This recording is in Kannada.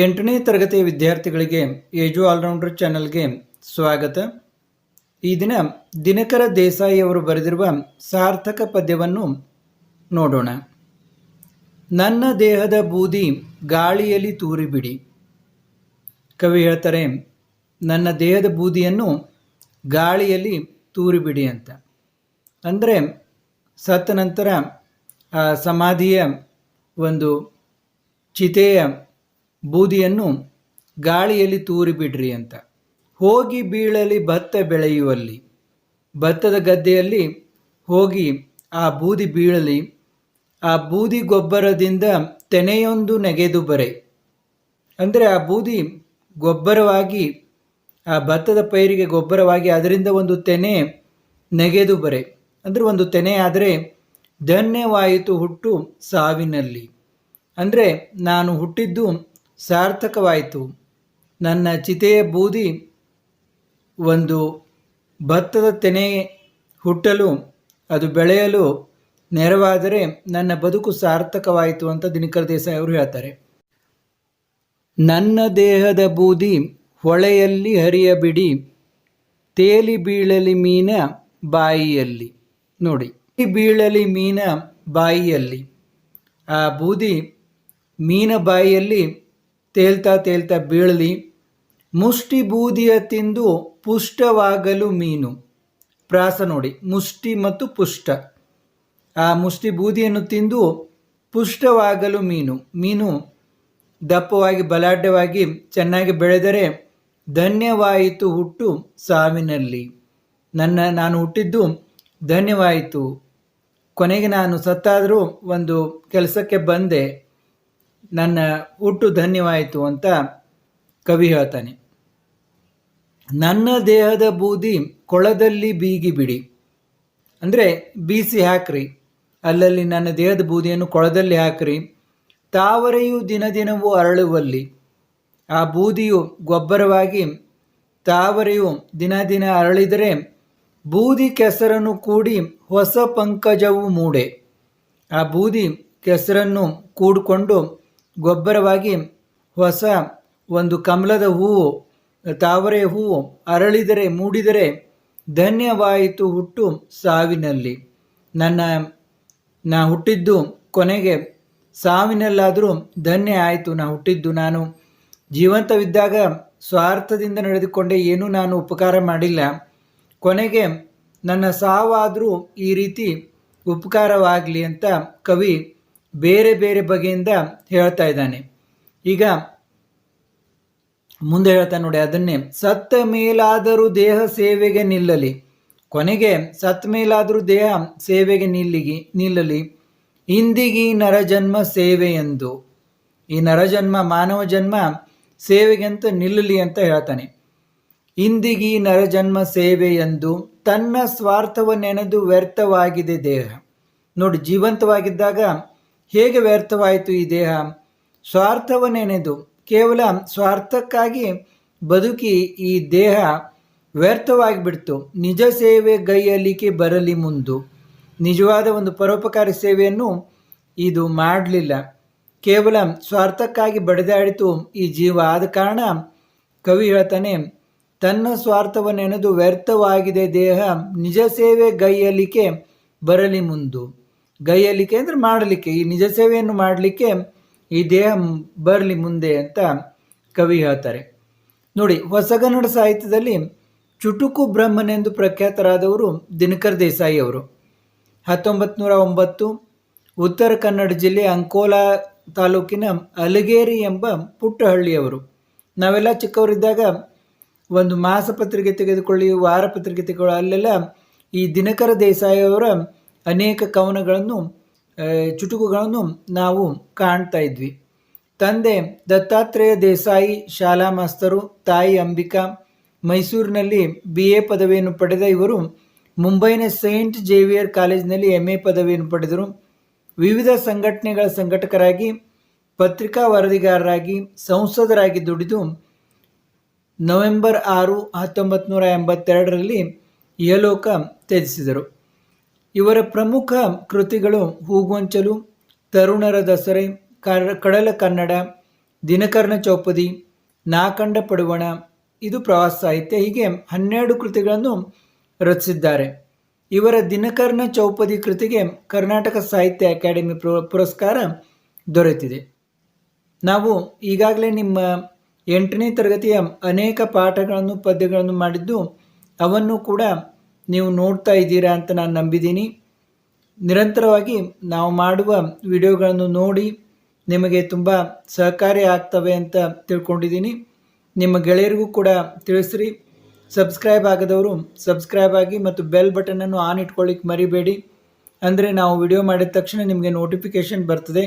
ಎಂಟನೇ ತರಗತಿಯ ವಿದ್ಯಾರ್ಥಿಗಳಿಗೆ ಏಜು ಆಲ್ರೌಂಡರ್ ಚಾನಲ್ಗೆ ಸ್ವಾಗತ. ಈ ದಿನ ದಿನಕರ ದೇಸಾಯಿ ಅವರು ಬರೆದಿರುವ ಸಾರ್ಥಕ ಪದ್ಯವನ್ನು ನೋಡೋಣ. ನನ್ನ ದೇಹದ ಬೂದಿ ಗಾಳಿಯಲ್ಲಿ ತೂರಿಬಿಡಿ. ಕವಿ ಹೇಳ್ತಾರೆ, ನನ್ನ ದೇಹದ ಬೂದಿಯನ್ನು ಗಾಳಿಯಲ್ಲಿ ತೂರಿಬಿಡಿ ಅಂತ. ಅಂದರೆ ಸತ್ತ ನಂತರ ಸಮಾಧಿಯ ಒಂದು ಚಿತೆಯ ಬೂದಿಯನ್ನು ಗಾಳಿಯಲ್ಲಿ ತೂರಿಬಿಡ್ರಿ ಅಂತ. ಹೋಗಿ ಬೀಳಲಿ ಭತ್ತ ಬೆಳೆಯುವಲ್ಲಿ. ಭತ್ತದ ಗದ್ದೆಯಲ್ಲಿ ಹೋಗಿ ಆ ಬೂದಿ ಬೀಳಲಿ. ಆ ಬೂದಿ ಗೊಬ್ಬರದಿಂದ ತೆನೆಯೊಂದು ನೆಗೆದು ಬರೆ. ಅಂದರೆ ಆ ಬೂದಿ ಗೊಬ್ಬರವಾಗಿ, ಆ ಭತ್ತದ ಪೈರಿಗೆ ಗೊಬ್ಬರವಾಗಿ ಅದರಿಂದ ಒಂದು ತೆನೆ ನೆಗೆದು ಬರೆ. ಅಂದರೆ ಒಂದು ತೆನೆ ಆದರೆ ಧನ್ಯವಾಯಿತು ಹುಟ್ಟು ಸಾವಿನಲ್ಲಿ. ಅಂದರೆ ನಾನು ಹುಟ್ಟಿದ್ದು ಸಾರ್ಥಕವಾಯಿತು. ನನ್ನ ಚಿತೆಯ ಬೂದಿ ಒಂದು ಭತ್ತದ ತೆನೆ ಹುಟ್ಟಲು, ಅದು ಬೆಳೆಯಲು ನೆರವಾದರೆ ನನ್ನ ಬದುಕು ಸಾರ್ಥಕವಾಯಿತು ಅಂತ ದಿನಕರ ದೇಸಾಯಿ ಅವರು ಹೇಳ್ತಾರೆ. ನನ್ನ ದೇಹದ ಬೂದಿ ಹೊಳೆಯಲ್ಲಿ ಹರಿಯಬಿಡಿ, ತೇಲಿ ಬೀಳಲಿ ಮೀನ ಬಾಯಿಯಲ್ಲಿ. ನೋಡಿ ಬೀಳಲಿ ಮೀನ ಬಾಯಿಯಲ್ಲಿ. ಆ ಬೂದಿ ಮೀನ ಬಾಯಿಯಲ್ಲಿ ತೇಲ್ತಾ ತೇಲ್ತಾ ಬೀಳಲಿ. ಮುಷ್ಟಿ ಬೂದಿಯ ತಿಂದು ಪುಷ್ಟವಾಗಲು ಮೀನು. ಪ್ರಾಸ ನೋಡಿ, ಮುಷ್ಟಿ ಮತ್ತು ಪುಷ್ಟ. ಆ ಮುಷ್ಟಿ ಬೂದಿಯನ್ನು ತಿಂದು ಪುಷ್ಟವಾಗಲು ಮೀನು. ಮೀನು ದಪ್ಪವಾಗಿ, ಬಲಾಢ್ಯವಾಗಿ, ಚೆನ್ನಾಗಿ ಬೆಳೆದರೆ ಧನ್ಯವಾಯಿತು ಹುಟ್ಟು ಸಾವಿನಲ್ಲಿ. ನನ್ನ, ನಾನು ಹುಟ್ಟಿದ್ದು ಧನ್ಯವಾಯಿತು. ಕೊನೆಗೆ ನಾನು ಸತ್ತಾದರೂ ಒಂದು ಕೆಲಸಕ್ಕೆ ಬಂದೆ. ನನ್ನ ಹುಟ್ಟು ಧನ್ಯವಾಯಿತು ಅಂತ ಕವಿ ಹೇಳ್ತಾನೆ. ನನ್ನ ದೇಹದ ಬೂದಿ ಕೊಳದಲ್ಲಿ ಬೀಗಿ ಬಿಡಿ. ಅಂದರೆ ಬೀಸಿ ಹಾಕ್ರಿ. ಅಲ್ಲಲ್ಲಿ ನನ್ನ ದೇಹದ ಬೂದಿಯನ್ನು ಕೊಳದಲ್ಲಿ ಹಾಕ್ರಿ. ತಾವರೆಯು ದಿನ ದಿನವೂ ಅರಳುವಲ್ಲಿ. ಆ ಬೂದಿಯು ಗೊಬ್ಬರವಾಗಿ ತಾವರೆಯು ದಿನ ದಿನ ಅರಳಿದರೆ ಬೂದಿ ಕೆಸರನ್ನು ಕೂಡಿ ಹೊಸ ಪಂಕಜವು ಮೂಡೆ. ಆ ಬೂದಿ ಕೆಸರನ್ನು ಕೂಡಿಕೊಂಡು ಗೊಬ್ಬರವಾಗಿ ಹೊಸ ಒಂದು ಕಮಲದ ಹೂವು, ತಾವರೆ ಹೂವು ಅರಳಿದರೆ, ಮೂಡಿದರೆ ಧನ್ಯವಾಯಿತು ಹುಟ್ಟು ಸಾವಿನಲ್ಲಿ. ನನ್ನ, ನಾ ಹುಟ್ಟಿದ್ದು ಕೊನೆಗೆ ಸಾವಿನಲ್ಲಾದರೂ ಧನ್ಯ ಆಯಿತು ನಾ ಹುಟ್ಟಿದ್ದು ನಾನು. ಜೀವಂತವಿದ್ದಾಗ ಸ್ವಾರ್ಥದಿಂದ ನಡೆದುಕೊಂಡೆ ಏನೂ ನಾನು ಉಪಕಾರ ಮಾಡಿಲ್ಲ. ಕೊನೆಗೆ ನನ್ನ ಸಾವಾದರೂ ಈ ರೀತಿ ಉಪಕಾರವಾಗಲಿ ಅಂತ ಕವಿ ಬೇರೆ ಬೇರೆ ಬಗೆಯಿಂದ ಹೇಳ್ತಾ ಇದ್ದಾನೆ. ಈಗ ಮುಂದೆ ಹೇಳ್ತಾ ನೋಡಿ, ಅದನ್ನೇ, ಸತ್ತ ಮೇಲಾದರೂ ದೇಹ ಸೇವೆಗೆ ನಿಲ್ಲಲಿ. ಕೊನೆಗೆ ಸತ್ ಮೇಲಾದರೂ ದೇಹ ಸೇವೆಗೆ ನಿಲ್ಲಿಗಿ, ನಿಲ್ಲಲಿ. ಇಂದಿಗಿ ನರಜನ್ಮ ಸೇವೆ ಎಂದು. ಈ ನರಜನ್ಮ, ಮಾನವ ಜನ್ಮ ಸೇವೆಗೆ ಅಂತ ನಿಲ್ಲಲಿ ಅಂತ ಹೇಳ್ತಾನೆ. ಇಂದಿಗಿ ನರಜನ್ಮ ಸೇವೆ ಎಂದು, ತನ್ನ ಸ್ವಾರ್ಥವನ್ನೆನೆದು ವ್ಯರ್ಥವಾಗಿದೆ ದೇಹ. ನೋಡಿ, ಜೀವಂತವಾಗಿದ್ದಾಗ ಹೇಗೆ ವ್ಯರ್ಥವಾಯಿತು ಈ ದೇಹ? ಸ್ವಾರ್ಥವನ್ನೆನೆದು ಕೇವಲ ಸ್ವಾರ್ಥಕ್ಕಾಗಿ ಬದುಕಿ ಈ ದೇಹ ವ್ಯರ್ಥವಾಗಿಬಿಡ್ತು. ನಿಜ ಸೇವೆ ಗೈಯಲಿಕ್ಕೆ ಬರಲಿ ಮುಂದು. ನಿಜವಾದ ಒಂದು ಪರೋಪಕಾರಿ ಸೇವೆಯನ್ನು ಇದು ಮಾಡಲಿಲ್ಲ. ಕೇವಲ ಸ್ವಾರ್ಥಕ್ಕಾಗಿ ಬಡಿದಾಡಿತು ಈ ಜೀವ. ಆದ ಕಾರಣ ಕವಿ ಹೇಳ್ತಾನೆ, ತನ್ನ ಸ್ವಾರ್ಥವನ್ನೆನೆದು ವ್ಯರ್ಥವಾಗಿದೆ ದೇಹ. ನಿಜ ಸೇವೆ ಗೈಯಲಿಕ್ಕೆ ಬರಲಿ ಮುಂದು. ಗೈಯಲಿಕ್ಕೆ ಅಂದರೆ ಮಾಡಲಿಕ್ಕೆ, ಈ ನಿಜ ಸೇವೆಯನ್ನು ಮಾಡಲಿಕ್ಕೆ ಈ ದೇಹ ಬರಲಿ ಮುಂದೆ ಅಂತ ಕವಿ ಹೇಳ್ತಾರೆ. ನೋಡಿ, ಹೊಸಗನ್ನಡ ಸಾಹಿತ್ಯದಲ್ಲಿ ಚುಟುಕು ಬ್ರಹ್ಮನೆಂದು ಪ್ರಖ್ಯಾತರಾದವರು ದಿನಕರ್ ದೇಸಾಯಿ ಅವರು. ಹತ್ತೊಂಬತ್ತು ನೂರ ಒಂಬತ್ತು ಉತ್ತರ ಕನ್ನಡ ಜಿಲ್ಲೆ ಅಂಕೋಲಾ ತಾಲೂಕಿನ ಅಲಗೇರಿ ಎಂಬ ಪುಟ್ಟಹಳ್ಳಿಯವರು. ನಾವೆಲ್ಲ ಚಿಕ್ಕವರಿದ್ದಾಗ ಒಂದು ಮಾಸಪತ್ರಿಕೆ ತೆಗೆದುಕೊಳ್ಳಿ, ವಾರ ಪತ್ರಿಕೆ ತೆಗೆದುಕೊಳ್ಳಿ, ಅಲ್ಲೆಲ್ಲ ಈ ದಿನಕರ ದೇಸಾಯಿಯವರ ಅನೇಕ ಕವನಗಳನ್ನು ಚುಟುಕುಗಳನ್ನು ನಾವು ಕಾಣ್ತಾ ಇದ್ವಿ. ತಂದೆ ದತ್ತಾತ್ರೇಯ ದೇಸಾಯಿ ಶಾಲಾ ಮಾಸ್ತರು, ತಾಯಿ ಅಂಬಿಕಾ, ಮೈಸೂರಿನಲ್ಲಿ ಬಿ ಎ ಪದವಿಯನ್ನು ಪಡೆದ ಇವರು, ಮುಂಬೈನ ಸೈಂಟ್ ಜೇವಿಯರ್ ಕಾಲೇಜಿನಲ್ಲಿ ಎಂ ಎ ಪದವಿಯನ್ನು ಪಡೆದರು. ವಿವಿಧ ಸಂಘಟನೆಗಳ ಸಂಘಟಕರಾಗಿ, ಪತ್ರಿಕಾ ವರದಿಗಾರರಾಗಿ, ಸಂಸದರಾಗಿ ದುಡಿದು, ನವೆಂಬರ್ ಆರು ಹತ್ತೊಂಬತ್ತು ನೂರ ಎಂಬತ್ತೆರಡರಲ್ಲಿ ಯಲೋಕ ತ್ಯಜಿಸಿದರು. ಇವರ ಪ್ರಮುಖ ಕೃತಿಗಳು ಹೂಗೊಂಚಲು, ತರುಣರ ದಸರೆ ಕಡಲ ಕನ್ನಡ, ದಿನಕರ್ಣ ಚೌಪದಿ, ನಾಕಂಡ ಪಡುವಣ, ಇದು ಪ್ರವಾಸ ಸಾಹಿತ್ಯ. ಹೀಗೆ ಹನ್ನೆರಡು ಕೃತಿಗಳನ್ನು ರಚಿಸಿದ್ದಾರೆ. ಇವರ ದಿನಕರ್ಣ ಚೌಪದಿ ಕೃತಿಗೆ ಕರ್ನಾಟಕ ಸಾಹಿತ್ಯ ಅಕಾಡೆಮಿ ಪುರ- ಪುರಸ್ಕಾರ ದೊರೆತಿದೆ. ನಾವು ಈಗಾಗಲೇ ನಿಮ್ಮ ಎಂಟನೇ ತರಗತಿಯ ಅನೇಕ ಪಾಠಗಳನ್ನು, ಪದ್ಯಗಳನ್ನು ಮಾಡಿದ್ದು, ಅವನ್ನು ಕೂಡ ನೀವು ನೋಡ್ತಾ ಇದ್ದೀರಾ ಅಂತ ನಾನು ನಂಬಿದ್ದೀನಿ. ನಿರಂತರವಾಗಿ ನಾವು ಮಾಡುವ ವಿಡಿಯೋಗಳನ್ನು ನೋಡಿ ನಿಮಗೆ ತುಂಬ ಸಹಕಾರಿ ಆಗ್ತವೆ ಅಂತ ತಿಳ್ಕೊಂಡಿದ್ದೀನಿ. ನಿಮ್ಮ ಗೆಳೆಯರಿಗೂ ಕೂಡ ತಿಳಿಸ್ರಿ. ಸಬ್ಸ್ಕ್ರೈಬ್ ಆಗದವರು ಸಬ್ಸ್ಕ್ರೈಬ್ ಆಗಿ ಮತ್ತು ಬೆಲ್ ಬಟನನ್ನು ಆನ್ ಇಟ್ಕೊಳ್ಳಿಕ್ಕೆ ಮರಿಬೇಡಿ. ಅಂದರೆ ನಾವು ವಿಡಿಯೋ ಮಾಡಿದ ತಕ್ಷಣ ನಿಮಗೆ ನೋಟಿಫಿಕೇಷನ್ ಬರ್ತದೆ.